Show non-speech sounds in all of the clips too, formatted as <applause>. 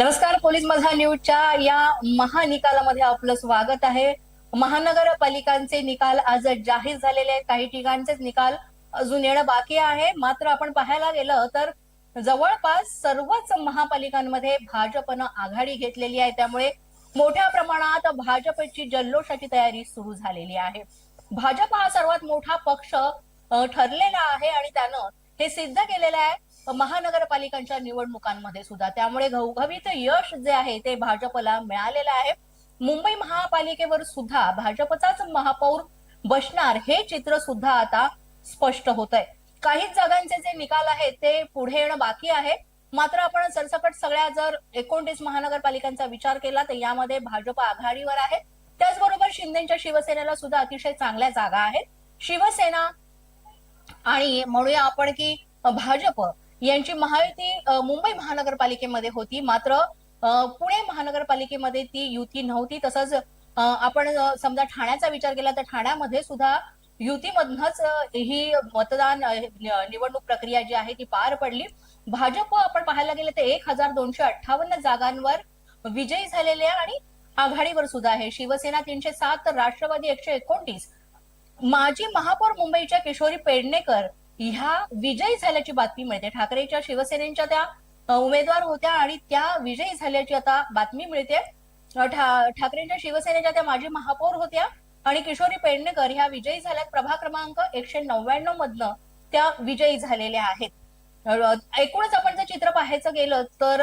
नमस्कार पोलीस माझा न्यूजच्या या महानिकालामध्ये आपलं स्वागत आहे. महानगरपालिकांचे निकाल आज जाहीर झालेले आहेत. काही ठिकाणचेच निकाल अजून येणं बाकी आहे. मात्र आपण पाहायला गेलं तर जवळपास सर्वच महापालिकांमध्ये भाजपनं आघाडी घेतलेली आहे. त्यामुळे मोठ्या प्रमाणात भाजपची जल्लोषाची तयारी सुरू झालेली आहे. भाजप हा सर्वात मोठा पक्ष ठरलेला आहे आणि त्यानं हे सिद्ध केलेलं आहे महानगरपालिकांच्या निवडणुकांमध्ये सुद्धा. त्यामुळे घवघवीत यश जे आहे ते भाजपला मिळालेलं आहे. मुंबई महापालिकेवर सुद्धा भाजपचाच महापौर बसणार हे चित्र सुद्धा आता स्पष्ट होत आहे काही जागांचे जे निकाल आहेत ते पुढे येणं बाकी आहे. मात्र आपण सरसकट सगळ्या जर एकोणतीस महानगरपालिकांचा विचार केला तर यामध्ये भाजप आघाडीवर आहे. त्याचबरोबर शिंदेच्या शिवसेनेला सुद्धा अतिशय चांगल्या जागा आहेत. शिवसेना आणि म्हणूया आपण की भाजप यांची महायुती मुंबई महानगरपालिकेमध्ये होती. मात्र पुणे महानगरपालिकेमध्ये ती युती नव्हती. तसंच आपण समजा ठाण्याचा विचार केला तर ठाण्यामध्ये सुद्धा युतीमधनच ही मतदान निवडणूक प्रक्रिया जी आहे ती पार पडली. भाजप आपण पाहायला गेलं तर एक हजार दोनशे अठ्ठावन्न जागांवर विजयी झालेले आहे आणि आघाडीवर सुद्धा आहे. शिवसेना तीनशे सात तर राष्ट्रवादी एकशे एकोणतीस. माजी महापौर मुंबईच्या किशोरी पेडणेकर ह्या विजयी झाल्याची बातमी मिळते. ठाकरेच्या शिवसेनेच्या त्या उमेदवार होत्या आणि त्या विजयी झाल्याची आता बातमी मिळते. ठाकरेंच्या शिवसेनेच्या त्या माजी महापौर होत्या आणि किशोरी पेडणेकर ह्या विजयी झाल्यात. प्रभा क्रमांक एकशे नव्याण्णव मधनं त्या विजयी झालेल्या आहेत. एकूणच आपण जर चित्र पाहायचं गेलं तर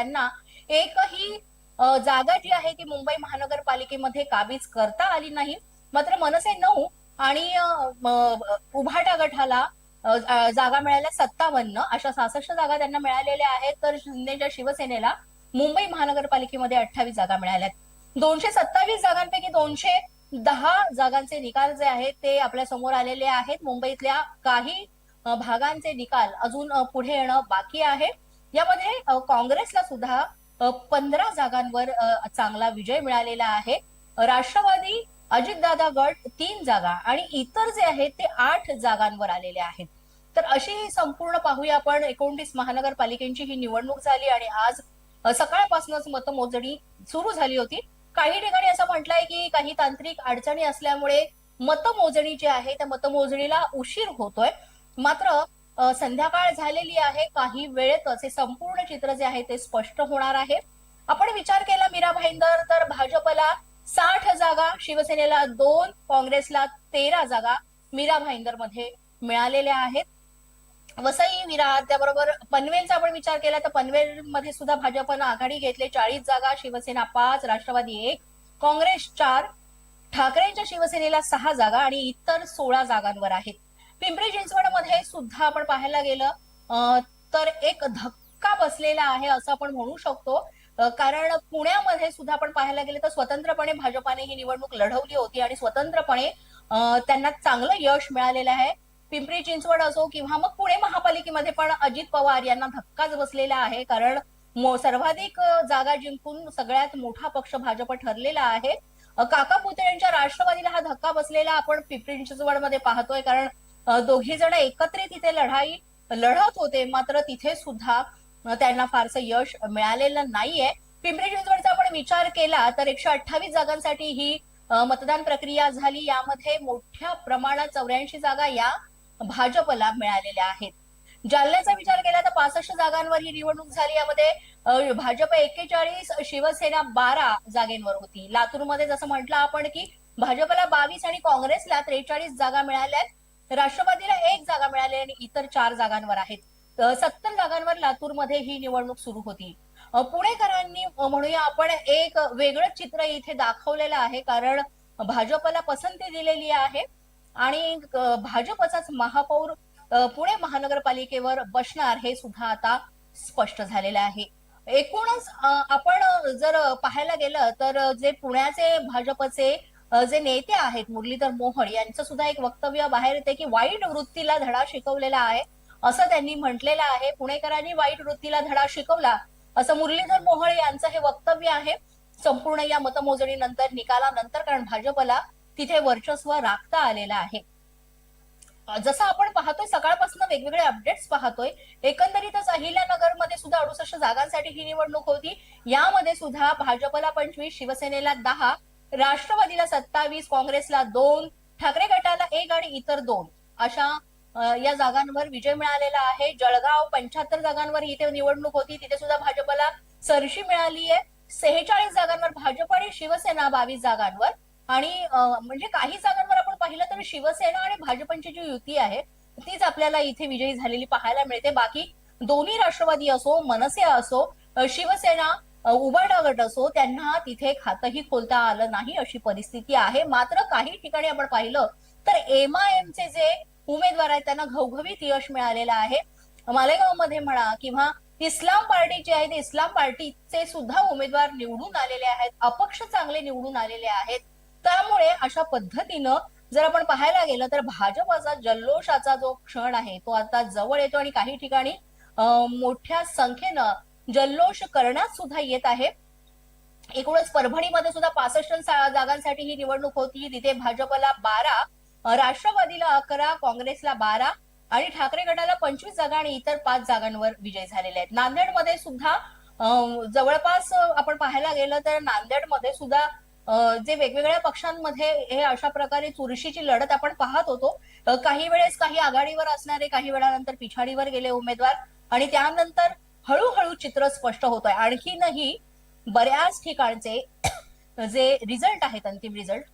त्यांना एकही जागा जी आहे ती मुंबई महानगरपालिकेमध्ये काबीज करता आली नाही. मात्र मनसे नऊ आणि उभाटा गटाला जागा मिळाल्या सत्तावन्न अशा सहासष्ट जागा त्यांना मिळालेल्या आहेत. तर शिंदेच्या शिवसेनेला मुंबई महानगरपालिकेमध्ये अठ्ठावीस जागा मिळाल्यात. दोनशे सत्तावीस जागांपैकी दोनशे दहा जागांचे निकाल जे आहेत ते आपल्यासमोर आलेले आहेत. मुंबईतल्या काही भागांचे निकाल अजून पुढे येणं बाकी आहे. यामध्ये काँग्रेसला सुद्धा पंधरा जागांवर चांगला विजय मिळालेला आहे. राष्ट्रवादी अजितदादा गट तीन जागा आणि इतर जे आहेत ते आठ जागांवर आलेले आहेत. तर अशी संपूर्ण पाहूया आपण. एकोणतीस महानगरपालिकेची ही निवडणूक झाली आणि आज सकाळपासूनच मतमोजणी सुरू झाली होती. काही ठिकाणी असं म्हटलंय की काही तांत्रिक अडचणी असल्यामुळे मतमोजणी जी आहे त्या मतमोजणीला उशीर होतोय. मात्र संध्याकाळ झालेली आहे. काही वेळेतच हे संपूर्ण चित्र जे आहे ते स्पष्ट होणार आहे. आपण विचार केला मीरा भाईंदर तर भाजपला साठ जागा शिवसेनेला दोन काँग्रेसला तेरा जागा मीरा भाईंदरमध्ये मिळालेल्या आहेत. वसई विरार त्याबरोबर पनवेलचा आपण विचार केला तर पनवेल मध्ये सुद्धा भाजपनं आघाडी घेतली. चाळीस जागा शिवसेना पाच राष्ट्रवादी एक काँग्रेस चार ठाकरेंच्या शिवसेनेला सहा जागा आणि इतर सोळा जागांवर आहेत. पिंपरी चिंचवडमध्ये सुद्धा आपण पाहायला गेलं तर एक धक्का बसलेला आहे असं आपण म्हणू शकतो. कारण पुण्यामध्ये सुद्धा आपण पाहायला गेलं तर स्वतंत्रपणे भाजपाने ही निवडणूक लढवली होती आणि स्वतंत्रपणे त्यांना चांगलं यश मिळालेलं आहे. पिंपरी चिंचवड असो किंवा मग पुणे महापालिकेमध्ये पण अजित पवार यांना धक्काच बसलेला आहे कारण सर्वाधिक जागा जिंकून सगळ्यात मोठा पक्ष भाजप ठरलेला आहे. काका पुतळ्यांच्या राष्ट्रवादीला हा धक्का बसलेला आपण पिंपरी चिंचवडमध्ये पाहतोय कारण दोघे जण एकत्रित तिथे लढाई लढत होते. मात्र तिथे सुद्धा त्यांना फारसं यश मिळालेलं नाहीये. पिंपरी चिंचवडचा आपण विचार केला तर एकशे अठ्ठावीस जागांसाठी ही मतदान प्रक्रिया झाली. यामध्ये मोठ्या प्रमाणात चौऱ्याऐंशी जागा या भाजपला मिळालेल्या आहेत. जालन्याचा विचार केला तर पासष्ट जागांवर ही निवडणूक झाली. यामध्ये भाजप एक्केचाळीस शिवसेना बारा जागेंवर होती. लातूरमध्ये जसं म्हटलं आपण की भाजपला बावीस आणि काँग्रेसला त्रेचाळीस जागा मिळाल्यात राष्ट्रवादीला एक जागा मिळाली आणि इतर चार जागांवर आहेत. सत्तर जागांवर लातूरमध्ये ही निवडणूक सुरू होती. पुणेकरांनी म्हणूया आपण एक वेगळं चित्र इथे दाखवलेलं आहे कारण भाजपला पसंती दिलेली आहे आणि भाजपचाच महापौर पुणे महानगरपालिकेवर बसणार हे सुद्धा आता स्पष्ट झालेलं आहे. एकूणच आपण जर पाहायला गेलं तर जे पुण्याचे भाजपचे जे नेते आहेत मुरलीधर मोहन यांचं सुद्धा एक वक्तव्य बाहेर येते की वाईट वृत्तीला धडा शिकवलेला आहे असं त्यांनी म्हटलेलं आहे. पुणेकरांनी वाईट वृत्तीला धडा शिकवला असं मुरलीधर मोहळ यांचं हे वक्तव्य आहे. संपूर्ण या मतमोजणीनंतर निकालानंतर कारण भाजपला तिथे वर्चस्व राखता आलेलं आहे. जसं आपण पाहतोय सकाळपासून वेगवेगळे अपडेट्स पाहतोय. एकंदरीतच अहिल्यानगरमध्ये सुद्धा अडुसष्ट जागांसाठी ही निवडणूक होती. यामध्ये सुद्धा भाजपला पंचवीस शिवसेनेला दहा राष्ट्रवादीला सत्तावीस काँग्रेसला दोन ठाकरे गटाला एक आणि इतर दोन. अशा या जागांवर विजय मिळालेला आहे. जळगाव पंच्याहत्तर जागांवर इथे निवडणूक होती. तिथे सुद्धा भाजपला सरशी मिळाली आहे. सेहेचाळीस जागांवर भाजप आणि शिवसेना बावीस जागांवर. आणि म्हणजे काही जागांवर आपण पाहिलं तर शिवसेना आणि भाजपची जी युती आहे तीच आपल्याला इथे विजयी झालेली पाहायला मिळते. बाकी दोन्ही राष्ट्रवादी असो मनसे असो शिवसेना अ, असो त्यांना तिथे खातंही खोलता आलं नाही अशी परिस्थिती आहे. मात्र काही ठिकाणी आपण पाहिलं तर एमआयएमचे जे उमेदवार आहेत त्यांना घवघवीत यश मिळालेलं आहे. मालेगावमध्ये म्हणा किंवा इस्लाम पार्टी जी आहे ते इस्लाम पार्टीचे सुद्धा उमेदवार निवडून आलेले आहेत अपक्ष चांगले निवडून आलेले आहेत. त्यामुळे अशा पद्धतीनं जर आपण पाहायला गेलं तर भाजपाचा जल्लोषाचा जो क्षण आहे तो आता जवळ येतो आणि काही ठिकाणी मोठ्या संख्येनं जल्लोष करण्यात सुद्धा येत आहे. एकूणच परभणीमध्ये सुद्धा पासष्ट जागांसाठी ही निवडणूक होती. तिथे भाजपला बारा राष्ट्रवादीला अकरा काँग्रेसला बारा आणि ठाकरे गटाला पंचवीस जागा आणि इतर पाच जागांवर विजय झालेले आहेत. नांदेडमध्ये सुद्धा जवळपास आपण पाहायला गेलं तर नांदेडमध्ये सुद्धा जे वेगवेगळ्या पक्षांमध्ये हे अशा प्रकारे चुरशीची लढत आपण पाहत होतो. काही वेळेस काही आघाडीवर असणारे काही वेळानंतर पिछाडीवर गेले उमेदवार आणि त्यानंतर हळूहळू चित्र स्पष्ट होत आहे आणखीनही बऱ्याच ठिकाणचे <coughs> जे रिझल्ट आहेत अंतिम रिझल्ट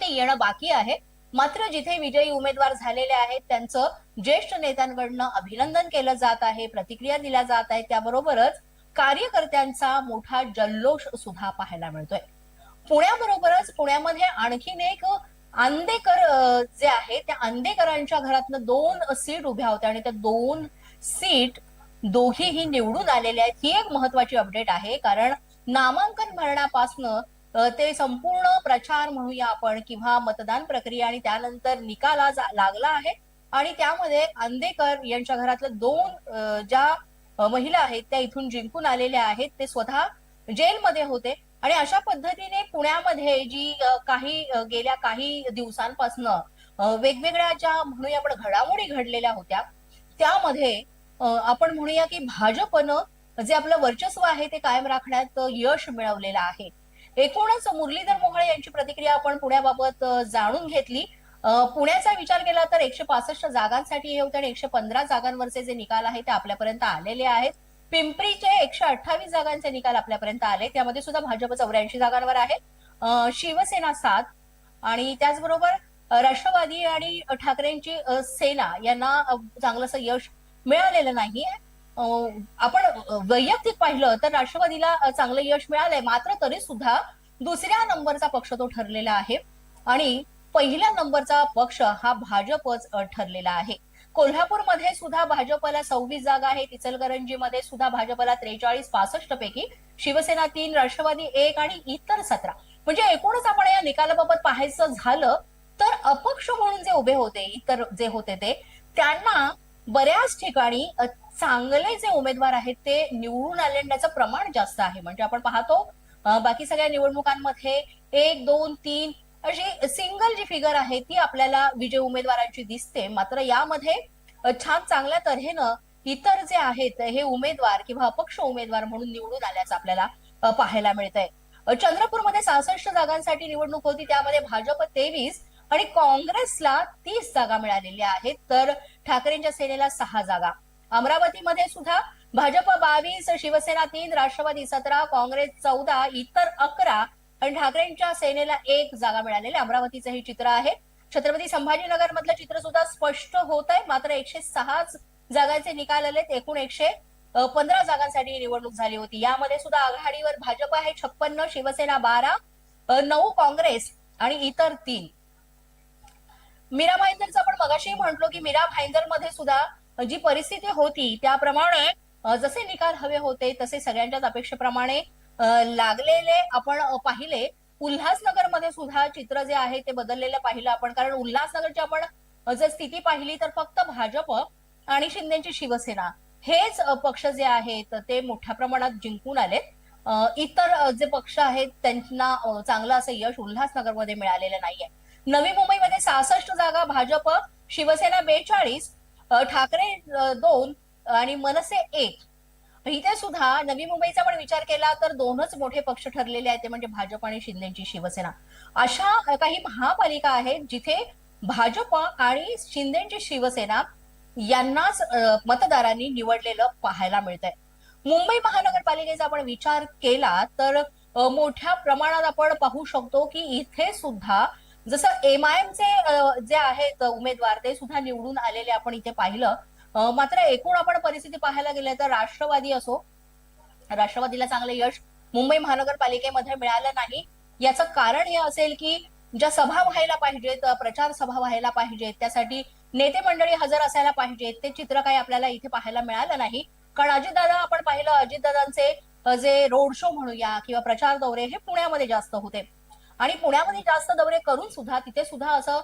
ते येणं बाकी आहे. मात्र जिथे विजयी उमेदवार झालेले आहेत त्यांचं ज्येष्ठ नेत्यांकडनं अभिनंदन केलं जात आहे प्रतिक्रिया दिल्या जात आहेत. त्याबरोबरच कार्यकर्त्यांचा मोठा जल्लोष सुद्धा पाहायला मिळतोय. पुण्याबरोबरच पुण्यामध्ये आणखीन एक आंदेकर जे आहे त्या आंदेकरांच्या घरातनं दोन सीट उभ्या होत्या आणि त्या दोन सीट दोघीही निवडून आलेल्या आहेत. ही एक महत्वाची अपडेट आहे. कारण नामांकन भरण्यापासनं ते संपूर्ण प्रचार म्हणूया आपण किंवा मतदान प्रक्रिया आणि त्यानंतर निकाला लागला आहे. आणि त्यामध्ये आंदेकर यांच्या घरातल्या दोन ज्या महिला आहेत त्या इथून जिंकून आलेल्या आहेत. ते स्वतः जेलमध्ये होते. आणि अशा पद्धतीने पुण्यामध्ये जी काही गेल्या काही दिवसांपासनं वेगवेगळ्या ज्या म्हणूया आपण घडामोडी घडलेल्या होत्या त्यामध्ये आपण म्हणूया की भाजपनं जे आपलं वर्चस्व आहे ते कायम राखण्यात यश मिळवलेलं आहे. एकूणच मुरलीधर मोहळे यांची प्रतिक्रिया आपण पुण्याबाबत जाणून घेतली. पुण्याचा विचार केला तर एकशे पासष्ट जागांसाठी हे होते आणि एकशे पंधरा जागांवरचे जे निकाल आहे ते आपल्यापर्यंत आलेले आहेत. पिंपरीचे एकशे अठ्ठावीस जागांचे निकाल आपल्यापर्यंत आले. त्यामध्ये सुद्धा भाजप चौऱ्याऐंशी जागांवर आहे. शिवसेना सात आणि त्याचबरोबर राष्ट्रवादी आणि ठाकरेंची सेना यांना चांगलंसं यश मिळालेलं नाहीये आपण वैयक्तिक पाहिलं तर राष्ट्रवादीला चांगलं यश मिळालंय. मात्र तरी सुद्धा दुसऱ्या नंबरचा पक्ष तो ठरलेला आहे. आणि पहिल्या नंबरचा पक्ष हा भाजपच ठरलेला आहे. कोल्हापूरमध्ये सुद्धा भाजपला सव्वीस जागा आहेत. इचलकरंजीमध्ये सुद्धा भाजपला त्रेचाळीस पासष्ट पैकी. शिवसेना तीन राष्ट्रवादी एक आणि इतर सतरा. म्हणजे एकूणच आपण या निकालाबाबत पाहायचं झालं तर अपक्ष म्हणून जे उभे होते इतर जे होते ते त्यांना बऱ्याच ठिकाणी चांगले जे उमेदवार आहेत ते निवडून आलेण्याचं प्रमाण जास्त आहे. म्हणजे आपण पाहतो बाकी सगळ्या निवडणुकांमध्ये एक दोन तीन अशी सिंगल जी फिगर आहे ती आपल्याला विजय उमेदवारांची दिसते. मात्र यामध्ये छान चांगल्या तऱ्हेनं इतर जे आहेत हे उमेदवार किंवा अपक्ष उमेदवार म्हणून निवडून आल्याचं आपल्याला पाहायला मिळतंय. आहे चंद्रपूरमध्ये सहासष्ट जागांसाठी निवडणूक होती त्यामध्ये भाजप तेवीस आणि काँग्रेसला तीस जागा मिळालेल्या आहेत. तर ठाकरेंच्या सेनेला सहा जागा. अमरावतीमध्ये सुद्धा भाजप बावीस शिवसेना तीन राष्ट्रवादी सतरा काँग्रेस चौदा इतर अकरा आणि ठाकरेंच्या सेनेला एक जागा मिळालेली. अमरावतीचं हे चित्र आहे. छत्रपती संभाजीनगर मधलं चित्र सुद्धा स्पष्ट होत आहे. मात्र एकशे सहा जागांचे निकाल आलेत. एकूण एकशे पंधरा जागांसाठी निवडणूक झाली होती. यामध्ये सुद्धा आघाडीवर भाजप आहे छप्पन्न शिवसेना बारा नऊ काँग्रेस आणि इतर तीन. मीरा भाईंदरचं आपण मगाशी म्हटलो की मीरा भाईंदरमध्ये सुद्धा जी परिस्थिती होती त्याप्रमाणे जसे निकाल हवे होते तसे सगळ्यांच्याच अपेक्षेप्रमाणे लागलेले आपण पाहिले. उल्हासनगरमध्ये सुद्धा चित्र जे आहे ते बदललेलं पाहिलं आपण. कारण उल्हासनगरची आपण जर स्थिती पाहिली तर फक्त भाजप आणि शिंदेची शिवसेना हेच पक्ष जे आहेत ते मोठ्या प्रमाणात जिंकून आलेत. इतर जे पक्ष आहेत त्यांना चांगलं असं यश उल्हासनगरमध्ये मिळालेलं नाहीये. नवी मुंबईमध्ये सहासष्ट जागा भाजप शिवसेना बेचाळीस ठाकरे दोन आणि मनसे एक. इथे सुद्धा नवी मुंबईचा पण विचार केला तर दोनच मोठे पक्ष ठरलेले आहेत ते म्हणजे भाजप आणि शिंदेची शिवसेना. अशा काही महापालिका आहेत जिथे भाजप आणि शिंदेची शिवसेना यांनाच मतदारांनी निवडलेलं पाहायला मिळतंय. मुंबई महानगरपालिकेचा आपण विचार केला तर मोठ्या प्रमाणात आपण पाहू शकतो की इथे सुद्धा जसं एम आय एमचे जे आहेत उमेदवार ते सुद्धा निवडून आलेले आपण इथे पाहिलं. मात्र एकूण आपण परिस्थिती पाहायला गेले तर राष्ट्रवादी असो राष्ट्रवादीला चांगलं यश मुंबई महानगरपालिकेमध्ये मिळालं नाही. याचं कारण हे असेल की ज्या सभा व्हायला पाहिजेत प्रचार सभा व्हायला पाहिजेत त्यासाठी नेते मंडळी हजर असायला पाहिजेत ते चित्र काही आपल्याला इथे पाहायला मिळालं नाही. कारण अजितदादा आपण पाहिलं अजितदादांचे जे रोड शो म्हणूया किंवा प्रचार दौरे हे पुण्यामध्ये जास्त होते. आणि पुण्यामध्ये जास्त दौरे करून सुद्धा तिथे सुद्धा असं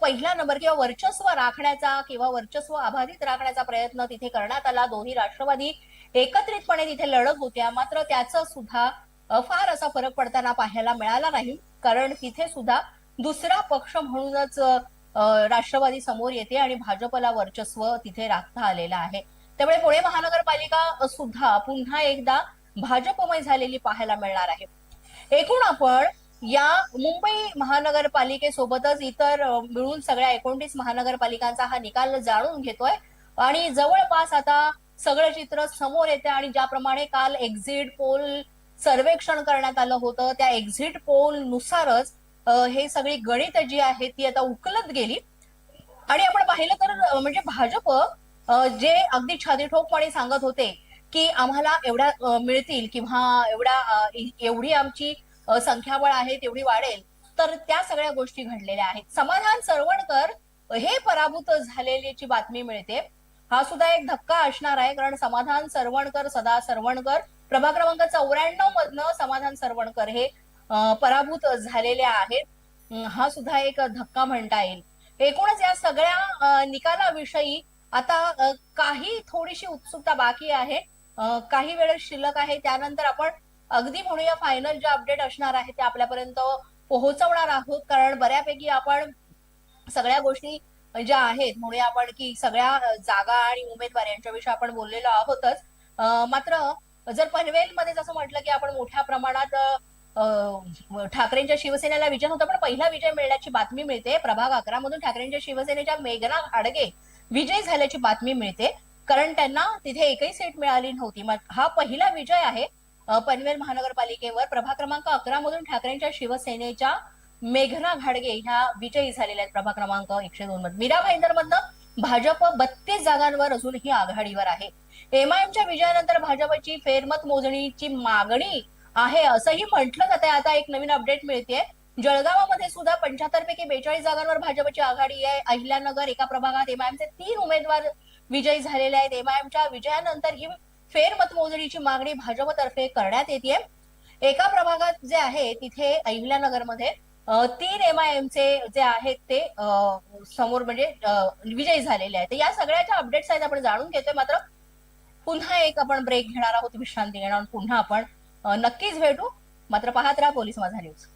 पहिला नंबर किंवा वर्चस्व राखण्याचा किंवा वर्चस्व अबाधित राखण्याचा प्रयत्न तिथे करण्यात आला. दोन्ही राष्ट्रवादी एकत्रितपणे तिथे लढत होत्या. मात्र त्याचा सुद्धा फार असा फरक पडताना पाहायला मिळाला नाही. कारण तिथे सुद्धा दुसरा पक्ष म्हणूनच राष्ट्रवादी समोर येते आणि भाजपला वर्चस्व तिथे राखता आलेलं आहे. त्यामुळे पुणे महानगरपालिका सुद्धा पुन्हा एकदा भाजपमय झालेली पाहायला मिळणार आहे. एकूण आपण या मुंबई महानगरपालिकेसोबतच इतर मिळून सगळ्या एकोणतीस महानगरपालिकांचा हा निकाल जाणून घेतोय. आणि जवळपास आता सगळं चित्र समोर येते आणि ज्याप्रमाणे काल एक्झिट पोल सर्वेक्षण करण्यात आलं होतं त्या एक्झिट पोल नुसारच हे सगळी गणित जी आहेत ती आता उकलत गेली. आणि आपण पाहिलं तर म्हणजे भाजप जे अगदी छातीठोकपणे सांगत होते की आम्हाला एवढ्या मिळतील किंवा एवढ्या एवढी आमची संख्याबळ आहे तेवढी वाढेल. तर त्या सगळ्या गोष्टी घडलेल्या आहेत. समाधान सरवणकर हे पराभूत झालेल्याची बातमी मिळते. हा सुद्धा एक धक्का असणार आहे कारण समाधान सरवणकर सदा सरवणकर प्रभाग क्रमांक चौऱ्याण्णव मधनं समाधान सरवणकर हे पराभूत झालेले आहेत. हा सुद्धा एक धक्का म्हणता येईल. एकूणच या सगळ्या निकालाविषयी आता काही थोडीशी उत्सुकता बाकी आहे. काही वेळ शिल्लक आहे. त्यानंतर आपण अगदी म्हणूया फायनल जे अपडेट असणार आहे ते आपल्यापर्यंत पोहोचवणार आहोत. कारण बऱ्यापैकी आपण सगळ्या गोष्टी ज्या आहेत म्हणूया आपण की सगळ्या जागा आणि उमेदवार यांच्याविषयी आपण बोललेलो आहोतच. मात्र जर पनवेलमध्ये जसं म्हटलं की आपण मोठ्या प्रमाणात ठाकरेंच्या शिवसेनेला विजय होता पण पहिला विजय मिळण्याची बातमी मिळते. प्रभाग अकरा मधून ठाकरेंच्या शिवसेनेच्या मेघना घाडगे विजय झाल्याची बातमी मिळते. कारण त्यांना तिथे एकही सीट मिळाली नव्हती. मग हा पहिला विजय आहे. पनवेल महानगरपालिकेवर प्रभाग क्रमांक अकरा मधून ठाकरेंच्या शिवसेनेच्या मेघना घाडगे ह्या विजयी झालेल्या आहेत. प्रभाग क्रमांक एकशे दोन मध्ये मीरा भाईंदर मधनं भाजप बत्तीस जागांवर अजूनही आघाडीवर आहे. एमआयएमच्या विजयानंतर भाजपची फेरमत मोजणीची मागणी आहे असंही म्हटलं जात आहे आता एक नवीन अपडेट मिळते जळगावामध्ये सुद्धा पंच्याहत्तर पैकी बेचाळीस जागांवर भाजपची आघाडी आहे. अहिल्यानगर एका प्रभागात एमआयएमचे तीन उमेदवार विजयी झालेले आहेत. एमआयएमच्या विजयानंतर ही फेरमतमोजणीची मागणी भाजपतर्फे करण्यात येते एका प्रभागात जे आहे तिथे अहिल्यानगरमध्ये आय एम चे जे आहेत ते समोर म्हणजे विजयी झालेले आहेत. या सगळ्याच्या अपडेट्स आहेत आपण जाणून घेतोय. मात्र पुन्हा एक आपण ब्रेक घेणार आहोत विश्रांती घेणार पुन्हा आपण नक्कीच भेटू. मात्र पाहत राहा पोलीस माझा न्यूज